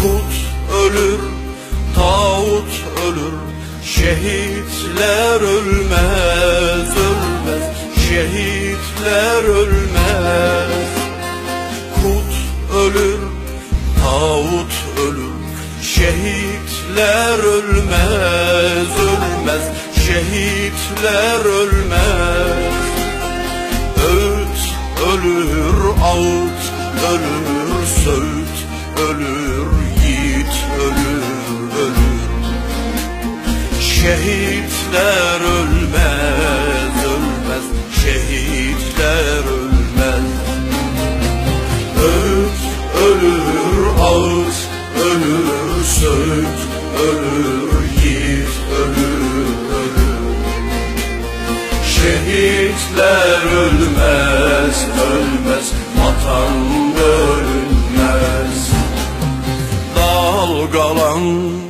Yakut ölür, tağut ölür. Şehitler ölmez, ölmez. Şehitler ölmez. Kut ölür, tağut ölür. Şehitler ölmez, ölmez. Şehitler ölmez. Öğüt ölür, ağıt ölür. Söğüt ölür Şehitler ölmez, ölmez. Şehitler ölmez. Öğüt ölür, ağıt ölür Söğüt ölür, yiğit ölür, ölür. Şehitler ölmez, ölmez. Vatan Dalgalan, dalgalan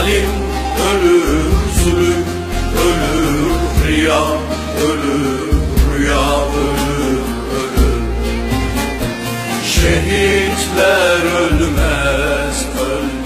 Zalim ölür zulüm, ölür riya, ölür rüya, ölür ölür. Şehitler ölmez, ölmez.